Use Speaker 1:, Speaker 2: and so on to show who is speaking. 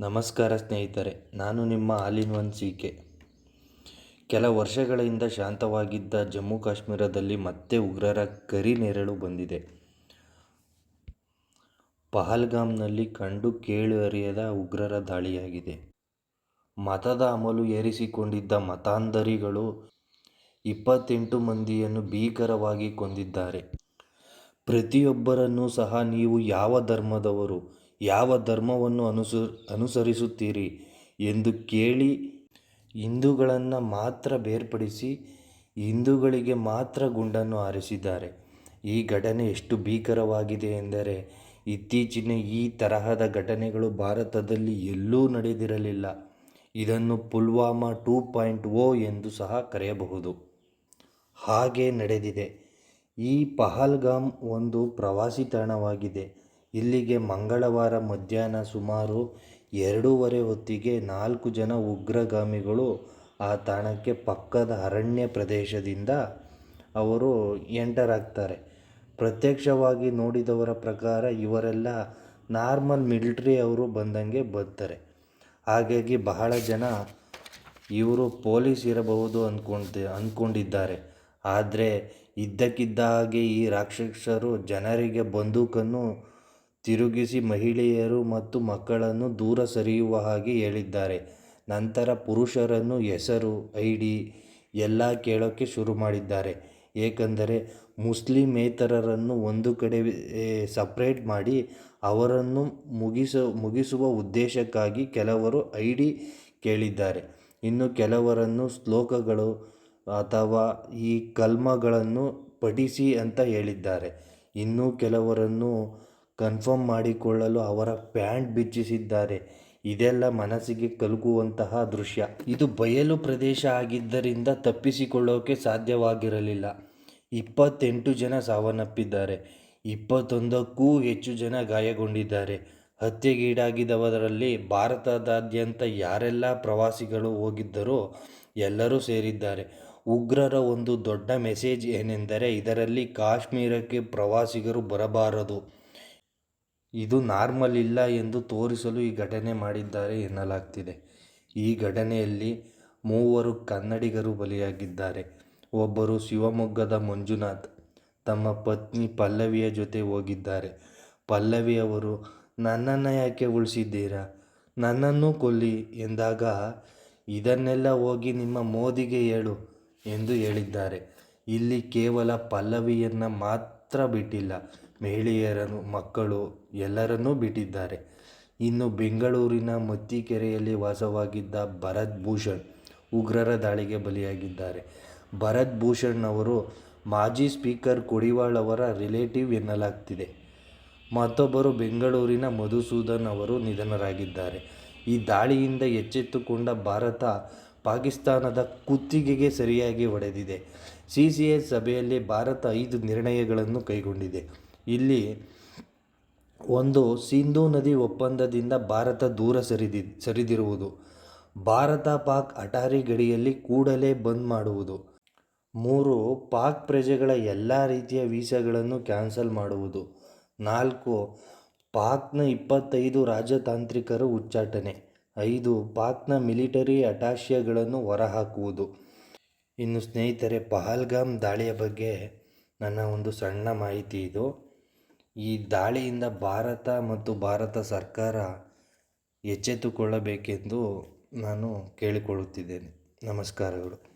Speaker 1: ನಮಸ್ಕಾರ ಸ್ನೇಹಿತರೆ, ನಾನು ನಿಮ್ಮ ಆಲಿನ್ ಒನ್ ಸಿ ಕೆ ಕೆಲ ವರ್ಷಗಳಿಂದ ಶಾಂತವಾಗಿದ್ದ ಜಮ್ಮು ಕಾಶ್ಮೀರದಲ್ಲಿ ಮತ್ತೆ ಉಗ್ರರ ಕರಿನೆರಳು ಬಂದಿದೆ. ಪಹಲ್ಗಾಮ್ನಲ್ಲಿ ಕಂಡು ಕೇಳರಿಯದ ಉಗ್ರರ ದಾಳಿಯಾಗಿದೆ. ಮತದ ಅಮಲು ಏರಿಸಿಕೊಂಡಿದ್ದ ಮತಾಂಧರಿಗಳು ಇಪ್ಪತ್ತೆಂಟು ಮಂದಿಯನ್ನು ಭೀಕರವಾಗಿ ಕೊಂದಿದ್ದಾರೆ. ಪ್ರತಿಯೊಬ್ಬರನ್ನೂ ಸಹ ನೀವು ಯಾವ ಧರ್ಮದವರು ಯಾವ ಧರ್ಮವನ್ನು ಅನುಸ, ಅನುಸರಿಸುತ್ತೀರಿ ಎಂದು ಕೇಳಿ ಹಿಂದೂಗಳನ್ನು ಮಾತ್ರ ಬೇರ್ಪಡಿಸಿ ಹಿಂದೂಗಳಿಗೆ ಮಾತ್ರ ಗುಂಡನ್ನು ಹಾರಿಸಿದ್ದಾರೆ. ಈ ಘಟನೆ ಎಷ್ಟು ಭೀಕರವಾಗಿದೆ ಎಂದರೆ ಇತ್ತೀಚಿನ ಈ ತರಹದ ಘಟನೆಗಳು ಭಾರತದಲ್ಲಿ ಎಲ್ಲೂ ನಡೆದಿರಲಿಲ್ಲ. ಇದನ್ನು ಪುಲ್ವಾಮಾ ಟೂ ಪಾಯಿಂಟ್ ಓ ಎಂದು ಸಹ ಕರೆಯಬಹುದು. ಹಾಗೆ ನಡೆದಿದೆ. ಈ ಪಹಲ್ಗಾಮ್ ಒಂದು ಪ್ರವಾಸಿ ತಾಣವಾಗಿದೆ. ಇಲ್ಲಿಗೆ ಮಂಗಳವಾರ ಮಧ್ಯಾಹ್ನ ಸುಮಾರು ಎರಡೂವರೆ ಹೊತ್ತಿಗೆ ನಾಲ್ಕು ಜನ ಉಗ್ರಗಾಮಿಗಳು ಆ ತಾಣಕ್ಕೆ ಪಕ್ಕದ ಅರಣ್ಯ ಪ್ರದೇಶದಿಂದ ಅವರು ಎಂಟರ್ ಆಗ್ತಾರೆ. ಪ್ರತ್ಯಕ್ಷವಾಗಿ ನೋಡಿದವರ ಪ್ರಕಾರ ಇವರೆಲ್ಲ ನಾರ್ಮಲ್ ಮಿಲ್ಟ್ರಿ ಅವರು ಬಂದಂಗೆ ಬರ್ತಾರೆ. ಹಾಗಾಗಿ ಬಹಳ ಜನ ಇವರು ಪೊಲೀಸ್ ಇರಬಹುದು ಅಂದ್ಕೊಂಡ ಅಂದ್ಕೊಂಡಿದ್ದಾರೆ ಆದರೆ ಇದ್ದಕ್ಕಿದ್ದ ಹಾಗೆ ಈ ರಾಕ್ಷಸರು ಜನರಿಗೆ ಬಂದೂಕನ್ನು ತಿರುಗಿಸಿ ಮಹಿಳೆಯರು ಮತ್ತು ಮಕ್ಕಳನ್ನು ದೂರ ಸರಿಯುವ ಹಾಗೆ ಹೇಳಿದ್ದಾರೆ. ನಂತರ ಪುರುಷರನ್ನು ಹೆಸರು ಐ ಡಿ ಎಲ್ಲ ಕೇಳೋಕ್ಕೆ ಶುರು ಮಾಡಿದ್ದಾರೆ. ಏಕೆಂದರೆ ಮುಸ್ಲಿಮೇತರರನ್ನು ಒಂದು ಕಡೆ ಸಪ್ರೇಟ್ ಮಾಡಿ ಅವರನ್ನು ಮುಗಿಸ, ಮುಗಿಸುವ ಉದ್ದೇಶಕ್ಕಾಗಿ ಕೆಲವರು ಐ ಡಿ ಕೇಳಿದ್ದಾರೆ. ಇನ್ನು ಕೆಲವರನ್ನು ಶ್ಲೋಕಗಳು ಅಥವಾ ಈ ಕಲ್ಮಗಳನ್ನು ಪಠಿಸಿ ಅಂತ ಹೇಳಿದ್ದಾರೆ. ಇನ್ನು ಕೆಲವರನ್ನು ಕನ್ಫರ್ಮ್ ಮಾಡಿಕೊಳ್ಳಲು ಅವರ ಪ್ಯಾಂಟ್ ಬಿಚ್ಚಿಸಿದ್ದಾರೆ. ಇದೆಲ್ಲ ಮನಸ್ಸಿಗೆ ಕಲುಕುವಂತಹ ದೃಶ್ಯ. ಇದು ಬಯಲು ಪ್ರದೇಶ ಆಗಿದ್ದರಿಂದ ತಪ್ಪಿಸಿಕೊಳ್ಳೋಕೆ ಸಾಧ್ಯವಾಗಿರಲಿಲ್ಲ. ಇಪ್ಪತ್ತೆಂಟು ಜನ ಸಾವನ್ನಪ್ಪಿದ್ದಾರೆ. ಇಪ್ಪತ್ತೊಂದಕ್ಕೂ ಹೆಚ್ಚು ಜನ ಗಾಯಗೊಂಡಿದ್ದಾರೆ. ಹತ್ಯೆಗೀಡಾಗಿದ್ದವರಲ್ಲಿ ಭಾರತದಾದ್ಯಂತ ಯಾರೆಲ್ಲ ಪ್ರವಾಸಿಗಳು ಹೋಗಿದ್ದರೂ ಎಲ್ಲರೂ ಸೇರಿದ್ದಾರೆ. ಉಗ್ರರ ಒಂದು ದೊಡ್ಡ ಮೆಸೇಜ್ ಏನೆಂದರೆ ಇದರಲ್ಲಿ ಕಾಶ್ಮೀರಕ್ಕೆ ಪ್ರವಾಸಿಗರು ಬರಬಾರದು. ಇದು ನಾರ್ಮಲ್ ಇಲ್ಲ ಎಂದು ತೋರಿಸಲು ಈ ಘಟನೆ ಮಾಡಿದ್ದಾರೆ ಎನ್ನಲಾಗ್ತಿದೆ. ಈ ಘಟನೆಯಲ್ಲಿ ಮೂವರು ಕನ್ನಡಿಗರು ಬಲಿಯಾಗಿದ್ದಾರೆ. ಒಬ್ಬರು ಶಿವಮೊಗ್ಗದ ಮಂಜುನಾಥ್, ತಮ್ಮ ಪತ್ನಿ ಪಲ್ಲವಿಯ ಜೊತೆ ಹೋಗಿದ್ದಾರೆ. ಪಲ್ಲವಿ ಅವರು, ನನ್ನನ್ನು ಯಾಕೆ ಉಳಿಸಿದ್ದೀರಾ? ನನ್ನನ್ನು ಕೊಲ್ಲಿ ಎಂದಾಗ, ಇದನ್ನೆಲ್ಲ ಹೋಗಿ ನಿಮ್ಮ ಮೋದಿಗೆ ಹೇಳು ಎಂದು ಹೇಳಿದ್ದಾರೆ. ಇಲ್ಲಿ ಕೇವಲ ಪಲ್ಲವಿಯನ್ನು ಮಾತ್ರ ಬಿಟ್ಟಿಲ್ಲ ಮಹಿಳೆಯರನ್ನು, ಮಕ್ಕಳು ಎಲ್ಲರನ್ನೂ ಬಿಟ್ಟಿದ್ದಾರೆ. ಇನ್ನು ಬೆಂಗಳೂರಿನ ಮತ್ತಿಕೆರೆಯಲ್ಲಿ ವಾಸವಾಗಿದ್ದ ಭರತ್ ಭೂಷಣ್ ಉಗ್ರರ ದಾಳಿಗೆ ಬಲಿಯಾಗಿದ್ದಾರೆ. ಭರತ್ ಭೂಷಣ್ ಅವರು ಮಾಜಿ ಸ್ಪೀಕರ್ ಕೊಡಿವಾಳ್ ಅವರ ರಿಲೇಟಿವ್ ಎನ್ನಲಾಗ್ತಿದೆ. ಮತ್ತೊಬ್ಬರು ಬೆಂಗಳೂರಿನ ಮಧುಸೂದನ್ ಅವರು ನಿಧನರಾಗಿದ್ದಾರೆ. ಈ ದಾಳಿಯಿಂದ ಎಚ್ಚೆತ್ತುಕೊಂಡ ಭಾರತ ಪಾಕಿಸ್ತಾನದ ಕುತ್ತಿಗೆಗೆ ಸರಿಯಾಗಿ ಹೊಡೆದಿದೆ. ಸಿ ಸಿ ಎಸ್ ಸಭೆಯಲ್ಲಿ ಭಾರತ ಐದು ನಿರ್ಣಯಗಳನ್ನು ಕೈಗೊಂಡಿದೆ. ಇಲ್ಲಿ ಒಂದು ಸಿಂಧೂ ನದಿ ಒಪ್ಪಂದದಿಂದ ಭಾರತ ದೂರ ಸರಿದಿ, ಸರಿದಿರುವುದು. ಭಾರತ ಪಾಕ್ ಅಟಾರಿ ಗಡಿಯಲ್ಲಿ ಕೂಡಲೇ ಬಂದ್ ಮಾಡುವುದು. ಮೂರು, ಪಾಕ್ ಪ್ರಜೆಗಳ ಎಲ್ಲ ರೀತಿಯ ವೀಸಾಗಳನ್ನು ಕ್ಯಾನ್ಸಲ್ ಮಾಡುವುದು. ನಾಲ್ಕು, ಪಾಕ್ನ ಇಪ್ಪತ್ತೈದು ರಾಜತಾಂತ್ರಿಕರು ಉಚ್ಚಾಟನೆ. ಐದು, ಪಾಕ್ನ ಮಿಲಿಟರಿ ಅಟಾಶಿಯಗಳನ್ನು ಹೊರಹಾಕುವುದು. ಇನ್ನು ಸ್ನೇಹಿತರೆ, ಪಹಲ್ಗಾಮ್ ದಾಳಿಯ ಬಗ್ಗೆ ನನ್ನ ಒಂದು ಸಣ್ಣ ಮಾಹಿತಿ ಇದು. ಈ ದಾಳಿಯಿಂದ ಭಾರತ ಮತ್ತು ಭಾರತ ಸರ್ಕಾರ ಎಚ್ಚೆತ್ತುಕೊಳ್ಳಬೇಕೆಂದು ನಾನು ಕೇಳಿಕೊಳ್ಳುತ್ತಿದ್ದೇನೆ. ನಮಸ್ಕಾರಗಳು.